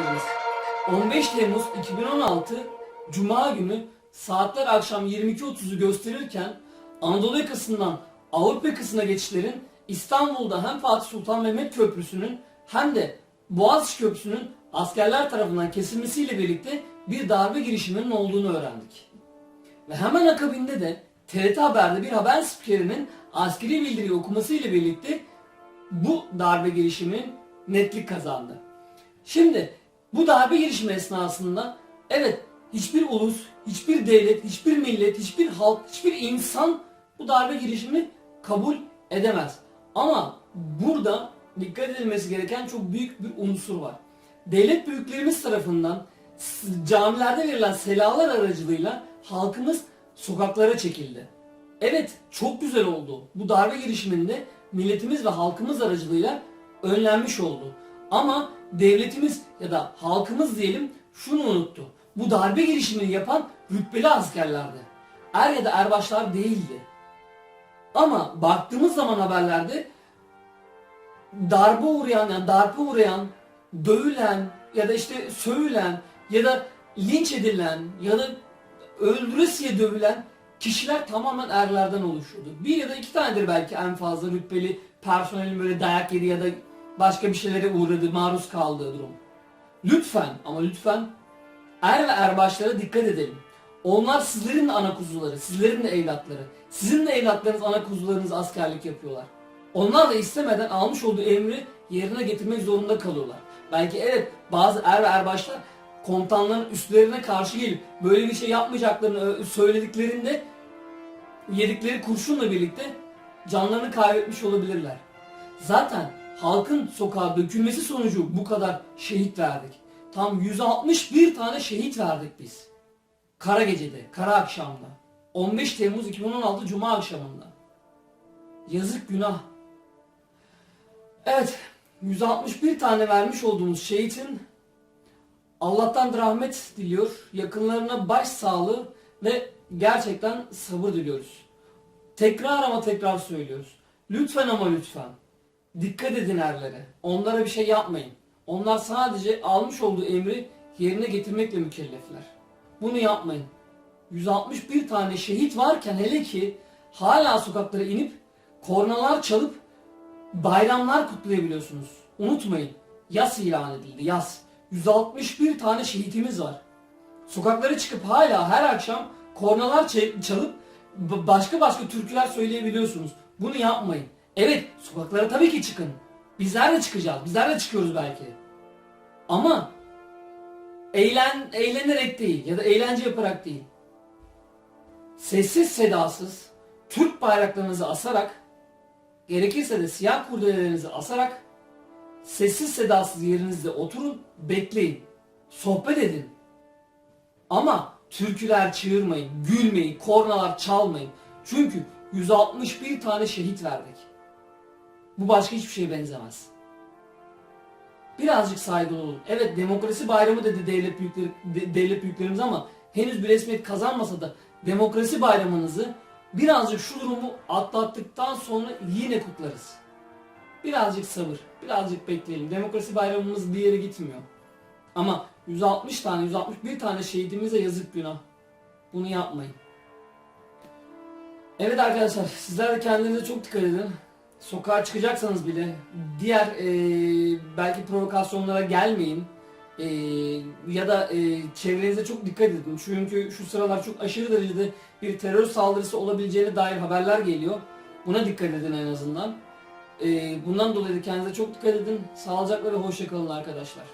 geldiniz. 15 Temmuz 2016 Cuma günü saatler akşam 22.30'u gösterirken Anadolu yakasından Avrupa yakasına geçişlerin İstanbul'da hem Fatih Sultan Mehmet Köprüsü'nün hem de Boğaziçi Köprüsü'nün askerler tarafından kesilmesiyle birlikte bir darbe girişiminin olduğunu öğrendik. Ve hemen akabinde de TRT Haber'de bir haber spikerinin askeri bildiriyi okumasıyla birlikte bu darbe girişiminin netlik kazandı. Şimdi bu darbe girişimi esnasında evet hiçbir ulus, hiçbir devlet, hiçbir millet, hiçbir halk, hiçbir insan bu darbe girişimi kabul edemez. Ama burada dikkat edilmesi gereken çok büyük bir unsur var. Devlet büyüklerimiz tarafından camilerde verilen selalar aracılığıyla halkımız sokaklara çekildi. Evet çok güzel oldu. Bu darbe girişiminde milletimiz ve halkımız aracılığıyla önlenmiş oldu. Ama devletimiz ya da halkımız diyelim şunu unuttu. Bu darbe girişimini yapan rütbeli askerlerdi. Er ya da erbaşlar değildi. Ama baktığımız zaman haberlerde darbe uğrayan, yani darbe uğrayan, dövülen ya da işte sövülen ya da linç edilen ya da öldüresiye dövülen kişiler tamamen erlerden oluşuyordu. Bir ya da iki tanedir belki en fazla rütbeli personelin böyle dayak yedi ya da başka bir şeylere uğradı, maruz kaldığı durum. Lütfen ama lütfen er ve erbaşlara dikkat edelim. Onlar sizlerin de ana kuzuları, sizlerin de evlatları. Sizin de evlatlarınız, ana kuzularınız askerlik yapıyorlar. Onlar da istemeden almış olduğu emri yerine getirmek zorunda kalıyorlar. Belki evet bazı er ve erbaşlar komutanların üstlerine karşı gelip böyle bir şey yapmayacaklarını söylediklerinde yedikleri kurşunla birlikte canlarını kaybetmiş olabilirler. Zaten halkın sokağa dökülmesi sonucu bu kadar şehit verdik. Tam 161 tane şehit verdik biz. Kara gecede, kara akşamda. 15 Temmuz 2016 Cuma akşamında. Yazık günah. Evet, 161 tane vermiş olduğumuz şehitin Allah'tan rahmet diliyor, yakınlarına baş sağlığı ve gerçekten sabır diliyoruz. Tekrar ama tekrar söylüyoruz. Lütfen ama lütfen dikkat edin erlere. Onlara bir şey yapmayın. Onlar sadece almış olduğu emri yerine getirmekle mükellefler. Bunu yapmayın. 161 tane şehit varken hele ki hala sokaklara inip kornalar çalıp bayramlar kutlayabiliyorsunuz. Unutmayın. Yas ilan edildi. Yas. 161 tane şehitimiz var. Sokaklara çıkıp hala her akşam kornalar çalıp başka başka türküler söyleyebiliyorsunuz. Bunu yapmayın. Evet sokaklara tabii ki çıkın. Bizler de çıkacağız. Bizler de çıkıyoruz belki. Ama eğlen, eğlenerek değil ya da eğlence yaparak değil. Sessiz sedasız Türk bayraklarınızı asarak gerekirse de siyah kurdelelerinizi asarak sessiz sedasız yerinizde oturun, bekleyin. Sohbet edin. Ama türküler çığırmayın, gülmeyin, kornalar çalmayın. Çünkü 161 tane şehit verdik. Bu başka hiçbir şeye benzemez. Birazcık saygılı olun. Evet demokrasi bayramı dedi devlet büyükleri, de- devlet büyüklerimiz ama henüz bir resmiyet kazanmasa da demokrasi bayramınızı birazcık şu durumu atlattıktan sonra yine kutlarız. Birazcık sabır, birazcık bekleyelim. Demokrasi bayramımız bir yere gitmiyor. Ama 160 tane, 161 tane şehidimize yazık günah. Bunu yapmayın. Evet arkadaşlar, sizler de kendinize çok dikkat edin. Sokağa çıkacaksanız bile diğer eee, belki provokasyonlara gelmeyin. Eee, ya da eee, çevrenize çok dikkat edin. Çünkü şu sıralar çok aşırı derecede bir terör saldırısı olabileceğine dair haberler geliyor. Buna dikkat edin en azından. Eee, bundan dolayı da kendinize çok dikkat edin. Sağlıcakla ve hoşça kalın arkadaşlar.